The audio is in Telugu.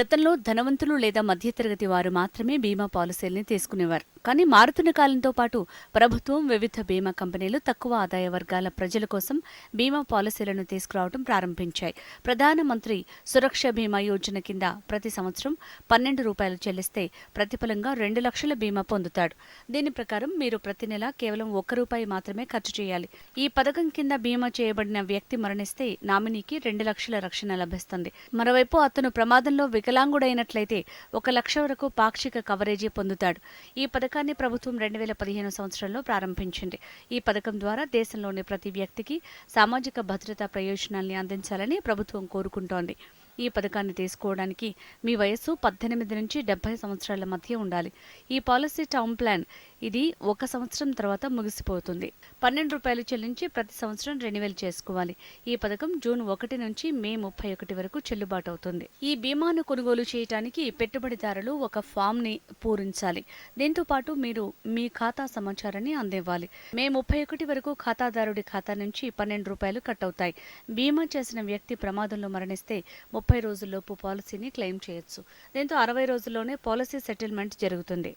గతంలో ధనవంతులు లేదా మధ్యతరగతి వారు మాత్రమే బీమా పాలసీల్ని తీసుకునేవారు. కానీ మారుతున్న కాలంతో పాటు ప్రభుత్వం వివిధ బీమా కంపెనీలు తక్కువ ఆదాయ వర్గాల ప్రజల కోసం బీమా పాలసీలను తీసుకురావడం ప్రారంభించాయి. ప్రధానమంత్రి సురక్ష బీమా యోజన కింద ప్రతి సంవత్సరం పన్నెండు రూపాయలు చెల్లిస్తే ప్రతిఫలంగా రెండు లక్షల బీమా పొందుతాడు. దీని ప్రకారం మీరు ప్రతి నెల కేవలం ఒక్క రూపాయి మాత్రమే ఖర్చు చేయాలి. ఈ పథకం కింద బీమా చేయబడిన వ్యక్తి మరణిస్తే నామినీకి రెండు లక్షల రక్షణ లభిస్తుంది. మరోవైపు అతను ప్రమాదంలో వికలాంగుడైనట్లయితే ఒక లక్ష వరకు పాక్షిక కవరేజీ పొందుతాడు. ఈ పథకం పథకాన్ని ప్రభుత్వం రెండు వేల పదిహేను సంవత్సరంలో ప్రారంభించింది. ఈ పథకం ద్వారా దేశంలోని ప్రతి వ్యక్తికి సామాజిక భద్రతా ప్రయోజనాల్ని అందించాలని ప్రభుత్వం కోరుకుంటోంది. ఈ పథకాన్ని తీసుకోవడానికి మీ వయస్సు పద్దెనిమిది నుంచి డెబ్బై సంవత్సరాల మధ్య ఉండాలి. ఈ పాలసీ టర్మ్ ప్లాన్ ఇది ఒక సంవత్సరం తర్వాత ముగిసిపోతుంది. పన్నెండు రూపాయలు చెల్లించి ప్రతి సంవత్సరం రెన్యువల్ చేసుకోవాలి. ఈ పథకం జూన్ ఒకటి నుంచి మే ముప్పై ఒకటి వరకు చెల్లుబాటు అవుతుంది ఈ బీమాను కొనుగోలు చేయడానికి పెట్టుబడిదారులు ఒక ఫామ్ని పూరించాలి. దీంతో పాటు మీరు మీ ఖాతా సమాచారాన్ని అందివ్వాలి. మే ముప్పై ఒకటి వరకు ఖాతాదారుడి ఖాతా నుంచి పన్నెండు రూపాయలు కట్ అవుతాయి బీమా చేసిన వ్యక్తి ప్రమాదంలో మరణిస్తే ముప్పై రోజుల్లోపు పాలసీని క్లెయిమ్ చేయొచ్చు. దీంతో అరవై రోజుల్లోనే పాలసీ సెటిల్మెంట్ జరుగుతుంది.